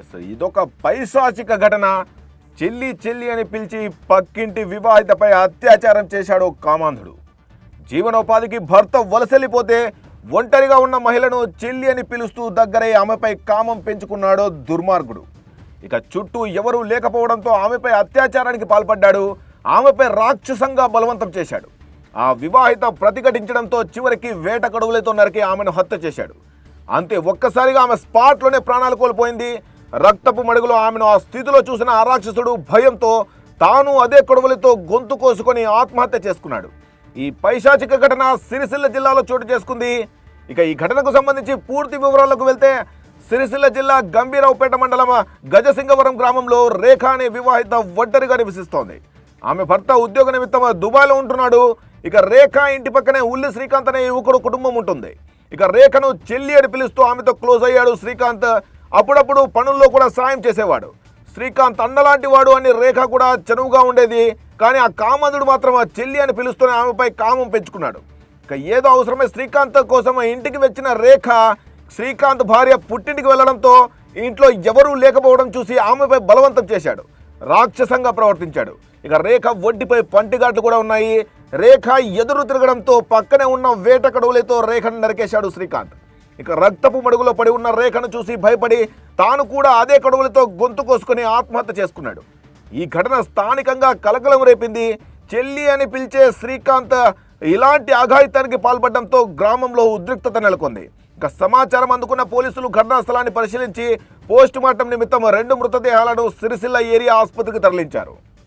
Yes ఇదొక పైశాచిక ఘటన. చెల్లి చెల్లి అని పిలిచి పక్కింటి వివాహితపై అత్యాచారం చేశాడు కామాంధుడు. జీవనోపాధికి భర్త వలసెల్లిపోతే ఒంటరిగా ఉన్న మహిళను చెల్లి అని పిలుస్తూ దగ్గరై ఆమెపై కామం పెంచుకున్నాడో దుర్మార్గుడు. ఇక చుట్టూ ఎవరూ లేకపోవడంతో ఆమెపై అత్యాచారానికి పాల్పడ్డాడు. ఆమెపై రాక్షసంగా బలవంతం చేశాడు. ఆ వివాహిత ప్రతిఘటించడంతో చివరికి వేట కడువులతో నరికి ఆమెను హత్య చేశాడు. అంతే ఒక్కసారిగా ఆమె స్పాట్లోనే ప్రాణాలు కోల్పోయింది. రక్తపు మడుగులో ఆమెను ఆ స్థితిలో చూసిన ఆ రాక్షసుడు భయంతో తాను అదే కొడవలితో గొంతు కోసుకొని ఆత్మహత్య చేసుకున్నాడు. ఈ పైశాచిక ఘటన సిరిసిల్ల జిల్లాలో చోటు చేసుకుంది. ఇక ఈ ఘటనకు సంబంధించి పూర్తి వివరాలకు వెళ్తే సిరిసిల్ల జిల్లా గంభీరావుపేట మండలం గజసింగవరం గ్రామంలో రేఖ అనే వివాహిత ఒంటరిగా నివసిస్తోంది. ఆమె భర్త ఉద్యోగ నిమిత్తం దుబాయ్లో ఉంటున్నాడు. ఇక రేఖ ఇంటి పక్కనే ఉల్లి శ్రీకాంత్ అనే యువకుడు కుటుంబం ఉంటుంది. ఇక రేఖను చెల్లి అని పిలుస్తూ ఆమెతో క్లోజ్ అయ్యాడు శ్రీకాంత్. అప్పుడప్పుడు పనుల్లో కూడా సాయం చేసేవాడు. శ్రీకాంత్ అన్నలాంటి వాడు అని రేఖ కూడా చనువుగా ఉండేది. కానీ ఆ కామందుడు మాత్రం ఆ చెల్లి అని పిలుస్తూనే ఆమెపై కామం పెంచుకున్నాడు. ఇక ఏదో అవసరమే శ్రీకాంత్ కోసం ఇంటికి వచ్చిన రేఖ శ్రీకాంత్ భార్య పుట్టింటికి వెళ్ళడంతో ఇంట్లో ఎవరూ లేకపోవడం చూసి ఆమెపై బలవంతం చేశాడు. రాక్షసంగా ప్రవర్తించాడు. ఇక రేఖ ఒడ్డిపై పంటిగాట్లు కూడా ఉన్నాయి. రేఖ ఎదురు తిరగడంతో పక్కనే ఉన్న వేట కడువులతో రేఖను నరికేశాడు శ్రీకాంత్. ఇక రక్తపు మడుగులో పడి ఉన్న రేఖను చూసి భయపడి తాను కూడా అదే కడువులతో గొంతు కోసుకుని ఆత్మహత్య చేసుకున్నాడు. ఈ ఘటన స్థానికంగా కలకలం రేపింది. చెల్లి అని పిలిచే శ్రీకాంత్ ఇలాంటి అఘాయితానికి పాల్పడడంతో గ్రామంలో ఉద్రిక్తత నెలకొంది. ఇక సమాచారం అందుకున్న పోలీసులు ఘటనా స్థలాన్ని పరిశీలించి పోస్టుమార్టం నిమిత్తం రెండు మృతదేహాలను సిరిసిల్ల ఏరియా ఆసుపత్రికి తరలించారు.